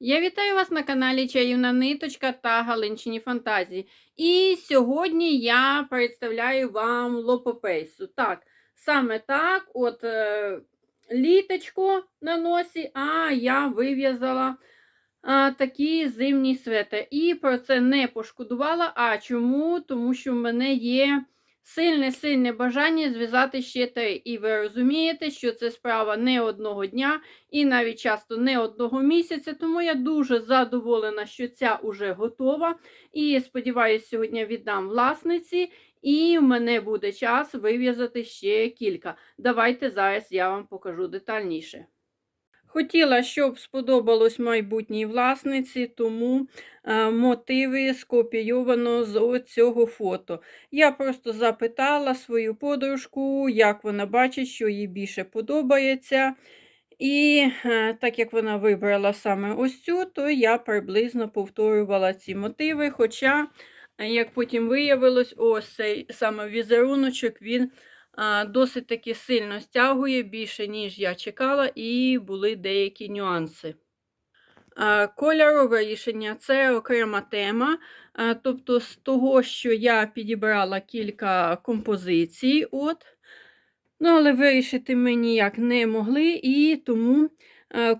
Я вітаю вас на каналі Чарівна Ниточка та Галинчині Фантазії. І сьогодні я представляю вам лопопейсу. Так, саме так, от е, літочко на носі, а я вив'язала а, такий зимній светр. І про це не пошкодувала. А чому? Тому що в мене є сильне-сильне бажання зв'язати ще три. І ви розумієте, що це справа не одного дня і навіть часто не одного місяця. Тому я дуже задоволена, що ця уже готова. І сподіваюся, сьогодні віддам власниці. І в мене буде час вив'язати ще кілька. Давайте зараз я вам покажу детальніше. Хотіла, щоб сподобалось майбутній власниці, тому е, мотиви скопійовано з цього фото. Я просто запитала свою подружку, як вона бачить, що їй більше подобається. І е, так як вона вибрала саме ось цю, то я приблизно повторювала ці мотиви. Хоча, як потім виявилось, ось цей саме візеруночок, він досить таки сильно стягує більше, ніж я чекала, і були деякі нюанси. Кольорове рішення це окрема тема. Тобто, з того, що я підібрала кілька композицій, от, ну, але вирішити ми ніяк не могли, і тому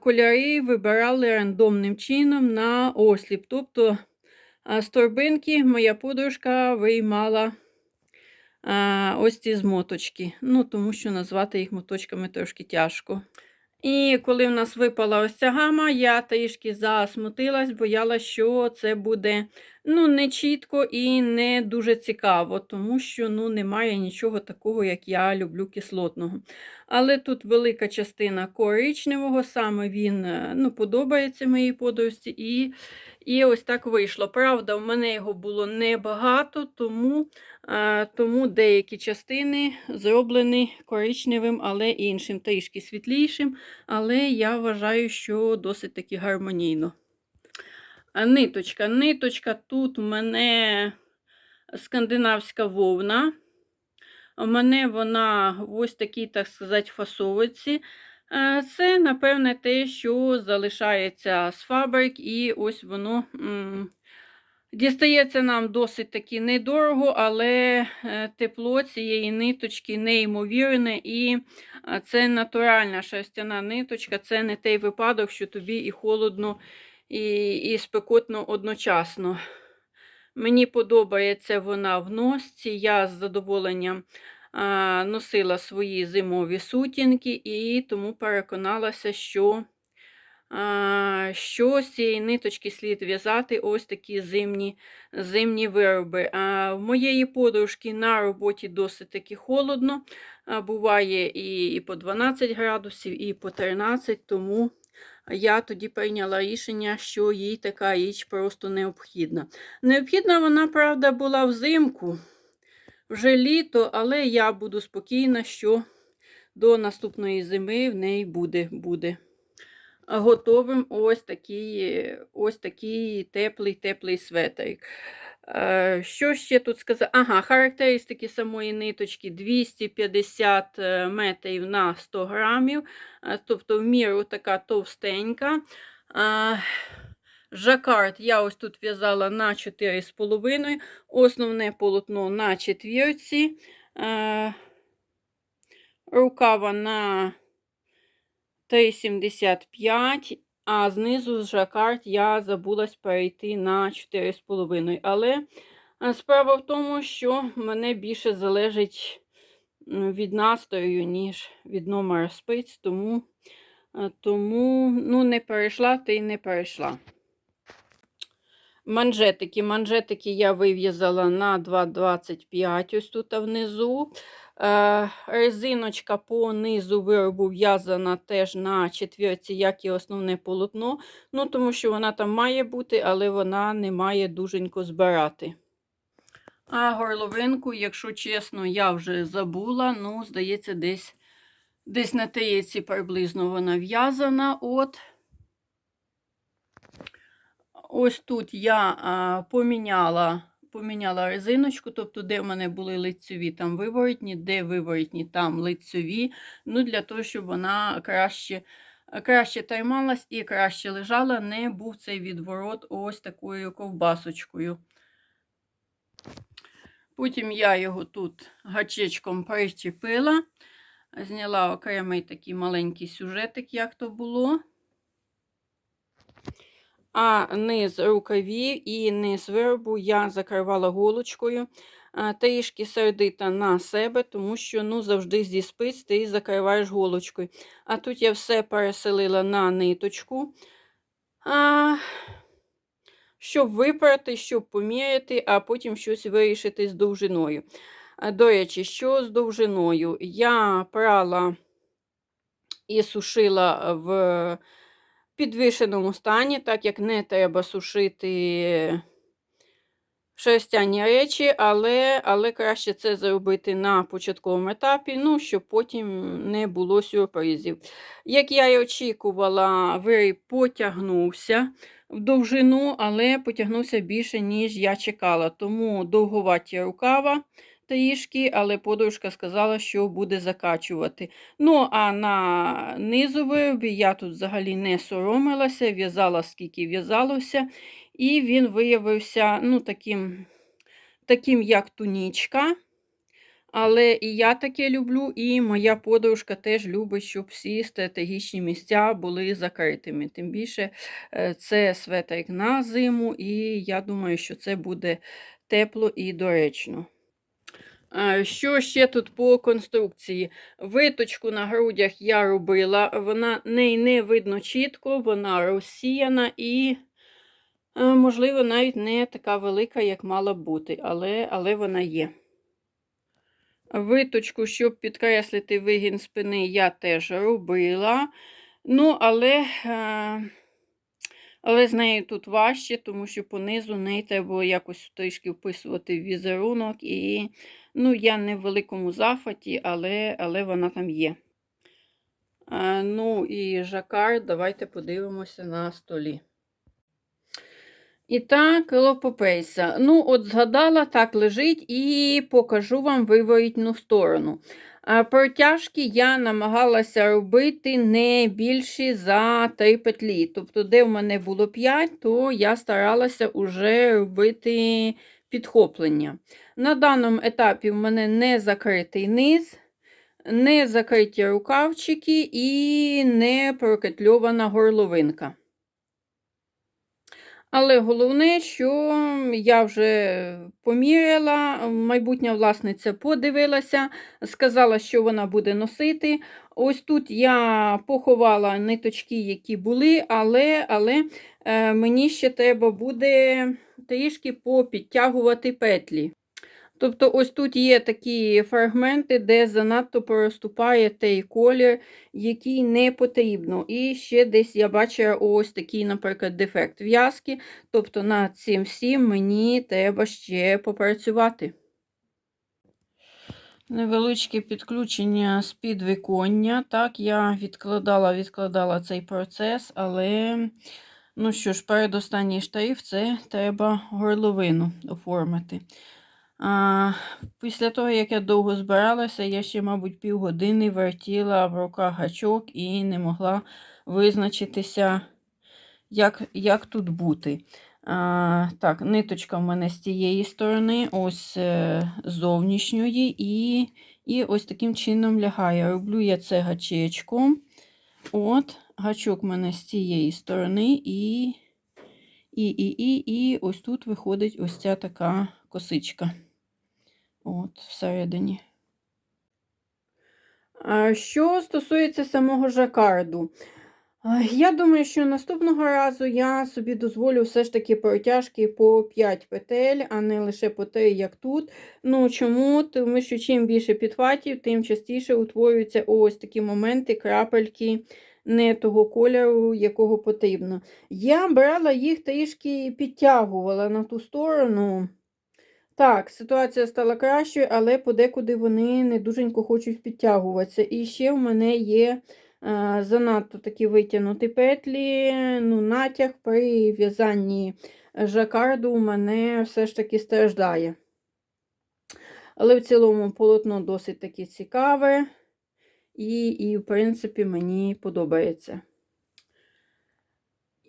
кольори вибирали рандомним чином на осліп. Тобто, з торбинки моя подружка виймала ось ці змоточки. Ну, тому що назвати їх моточками трошки тяжко. І коли в нас випала ось ця гама, я трішки засмутилась, боялась, що це буде ну, не чітко і не дуже цікаво, тому що ну, немає нічого такого, як я люблю кислотного. Але тут велика частина коричневого, саме він е, ну, подобається моїй подружці, і, і ось так вийшло. Правда, в мене його було небагато, тому тому деякі частини зроблені коричневим, але іншим, трішки світлішим. Але я вважаю, що досить таки гармонійно. Ниточка. Ниточка тут у мене скандинавська вовна. У мене вона ось такій, так сказати, фасовиці. Це, напевне, те, що залишається з фабрик, і ось воно Дістається нам досить таки недорого, але е, тепло цієї ниточки неймовірне, і це натуральна шерстяна ниточка, це не той випадок, що тобі і холодно, і, і спекотно одночасно. Мені подобається вона в носці, я з задоволенням носила свої зимові сутінки, і тому переконалася, що що з цієї ниточки слід в'язати ось такі зимні зимні вироби. В моєї подружки на роботі досить таки холодно. Буває і по 12 градусів, і по 13, тому я тоді прийняла рішення, що їй така річ просто необхідна. Необхідна вона, правда, була взимку, вже літо, але я буду спокійна, що до наступної зими в неї буде. буде готовим ось такий ось такий теплий-теплий светрик. Е, що ще тут сказати? Ага, характеристики самої ниточки 250 е, метрів на 100 грамів, е, тобто в міру така товстенька. Жакард я ось тут в'язала на 4,5, основне полотно на четвірці, рукава на 3,75, а знизу з жакард я забулась перейти на 4,5. Але справа в тому, що мене більше залежить від настрою, ніж від номера спиць, тому тому ну, не перейшла та й не перейшла. Манжетики. Манжетики я вив'язала на 2,25 ось тут внизу. Е, резиночка по низу виробу в'язана теж на четвірці, як і основне полотно. Ну, Тому що вона там має бути, але вона не має дуженько збирати. А горловинку, якщо чесно, я вже забула. Ну, здається, десь десь на теєці приблизно вона в'язана. От. Ось тут я а, поміняла поміняла резиночку, тобто, де в мене були лицьові, там виворотні, де виворотні, там лицьові. Ну, Для того, щоб вона краще краще трималась і краще лежала, не був цей відворот ось такою ковбасочкою. Потім я його тут гачечком причепила, зняла окремий такий маленький сюжетик, як то було. А низ рукавів і низ виробу я закривала голочкою. Трішки сердита на себе, тому що ну, завжди зі спиць ти закриваєш голочкою. А тут я все переселила на ниточку, а, щоб випрати, щоб поміряти, а потім щось вирішити з довжиною. До речі, що з довжиною? Я прала і сушила в підвішеному стані, так як не треба сушити шерстяні речі, але, але краще це зробити на початковому етапі, ну, щоб потім не було сюрпризів. Як я й очікувала, виріб потягнувся в довжину, але потягнувся більше, ніж я чекала. Тому довговаті рукава трішки, але подружка сказала, що буде закачувати. Ну, а на низу виробі я тут взагалі не соромилася, в'язала скільки в'язалося, і він виявився ну, таким, таким як тунічка. Але і я таке люблю, і моя подружка теж любить, щоб всі стратегічні місця були закритими. Тим більше е, це светрик на зиму, і я думаю, що це буде тепло і доречно. Що ще тут по конструкції? Виточку на грудях я робила, вона не, не видно чітко, вона розсіяна і, е, можливо, навіть не така велика, як мала бути, але, але вона є. Виточку, щоб підкреслити вигін спини, я теж робила. Ну, але, е, але з нею тут важче, тому що понизу неї треба якось трішки вписувати в візерунок. І ну, я не в великому зафаті, але, але вона там є. Е, ну і жакар, давайте подивимося на столі. І так, лопопейса. Ну, от згадала, так лежить, і покажу вам виворітну сторону. А Протяжки я намагалася робити не більші за 3 петлі. Тобто, де в мене було 5, то я старалася вже робити підхоплення. На даному етапі в мене не закритий низ, не закриті рукавчики і не прокетльована горловинка. Але головне, що я вже поміряла, майбутня власниця подивилася, сказала, що вона буде носити. Ось тут я поховала ниточки, які були, але але е, мені ще треба буде трішки попідтягувати петлі. Тобто, ось тут є такі фрагменти, де занадто проступає той колір, який не потрібно. І ще десь я бачила ось такий, наприклад, дефект в'язки. Тобто над цим всім мені треба ще попрацювати. Невеличке підключення з підвиконня. Так, я відкладала, відкладала цей процес, але, ну що ж, передостанній штариф це треба горловину оформити. А, Після того, як я довго збиралася, я ще, мабуть, півгодини вертіла в руках гачок і не могла визначитися, як як тут бути. А, Так, ниточка в мене з тієї сторони, ось е, зовнішньої, і і ось таким чином лягає. Роблю я це гачечком. От, Гачок в мене з цієї сторони, і, і, і, і, і ось тут виходить ось ця така косичка. От, всередині. Що стосується самого жакарду, я думаю, що наступного разу я собі дозволю все ж таки протяжки по 5 петель, а не лише по 3, як тут. Ну чому? Тому що чим більше підхватів, тим частіше утворюються ось такі моменти, крапельки не того кольору, якого потрібно. Я брала їх трішки підтягувала на ту сторону. Так, ситуація стала кращою, але подекуди вони не дуженько хочуть підтягуватися. І ще в мене є а, занадто такі витягнуті петлі, ну, натяг при в'язанні жакарду у мене все ж таки страждає. Але в цілому полотно досить таки цікаве, і, і в принципі, мені подобається.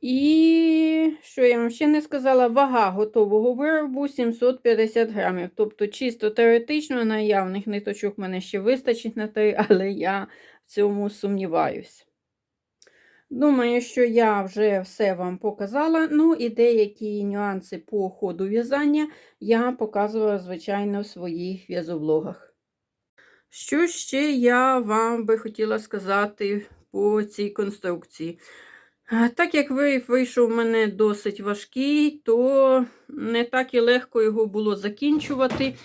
І що я вам ще не сказала, вага готового виробу 750 грамів. Тобто, чисто теоретично наявних ниточок мене ще вистачить на три, але я в цьому сумніваюсь. Думаю, що я вже все вам показала. Ну і деякі нюанси по ходу в'язання я показувала, звичайно, в своїх в'язовлогах. Що ще я вам би хотіла сказати по цій конструкції? Так як виріб вийшов у мене досить важкий, то не так і легко його було закінчувати.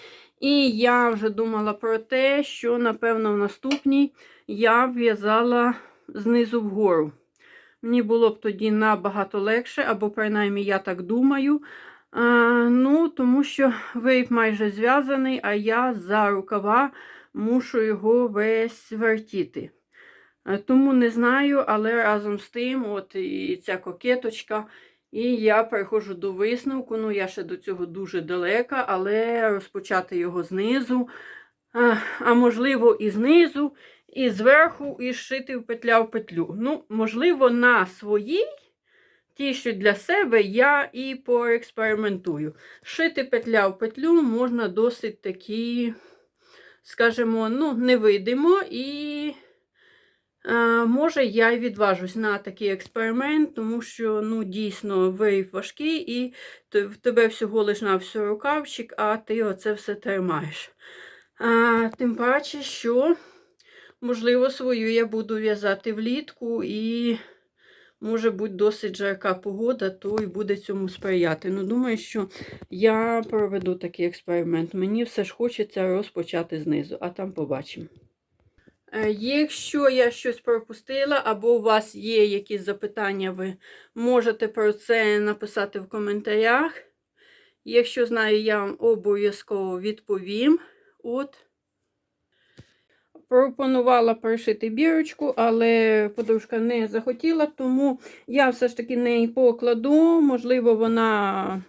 І я вже думала про те, що, напевно, в наступній я в'язала знизу вгору. Мені було б тоді набагато легше, або принаймні я так думаю. А, ну, Тому що виріб майже зв'язаний, а я за рукава мушу його весь вертіти. Е, Тому не знаю, але разом з тим, от і ця кокеточка, і я переходжу до висновку. Ну, я ще до цього дуже далека, але розпочати його знизу, а, а можливо, і знизу, і зверху, і зшити в петля в петлю. Ну, можливо, на своїй, ті, що для себе, я і поекспериментую. Шити петля в петлю можна досить такі, скажімо, ну, невидимо і. Е, Може, я й відважусь на такий експеримент, тому що ну, дійсно виріб важкий, і в тебе всього лиш на все рукавчик, а ти оце все тримаєш. А, Тим паче, що, можливо, свою я буду в'язати влітку, і може бути досить жарка погода, то і буде цьому сприяти. Ну, думаю, що я проведу такий експеримент. Мені все ж хочеться розпочати знизу, а там побачимо. Е, Якщо я щось пропустила, або у вас є якісь запитання, ви можете про це написати в коментарях. Якщо знаю, я вам обов'язково відповім. От. Пропонувала пришити бірочку, але подружка не захотіла, тому я все ж таки неї покладу. Можливо, вона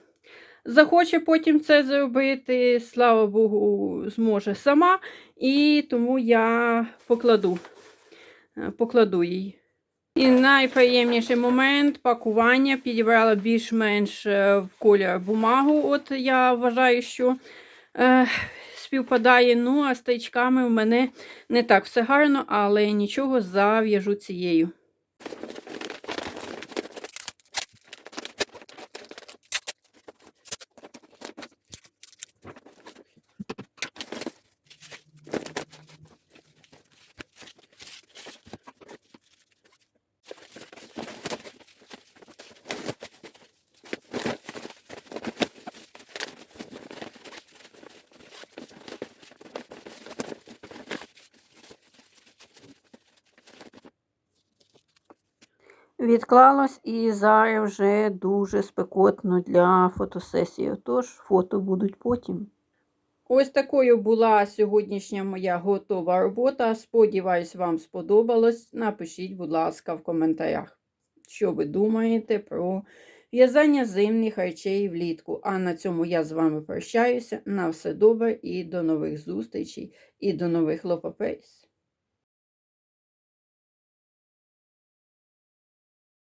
захоче потім це зробити. Слава Богу, зможе сама. І тому я покладу, е, покладу її. І найприємніший момент пакування підібрала більш-менш е, в колір бумагу. От я вважаю, що е, співпадає. Ну, а з в мене не так все гарно, але нічого зав'яжу цією. Відклалось і зараз вже дуже спекотно для фотосесії, тож фото будуть потім. Ось такою була сьогоднішня моя готова робота. Сподіваюсь, вам сподобалось. Напишіть, будь ласка, в коментарях, що ви думаєте про в'язання зимних речей влітку. А на цьому я з вами прощаюся. На все добре і до нових зустрічей, і до нових лопапейс.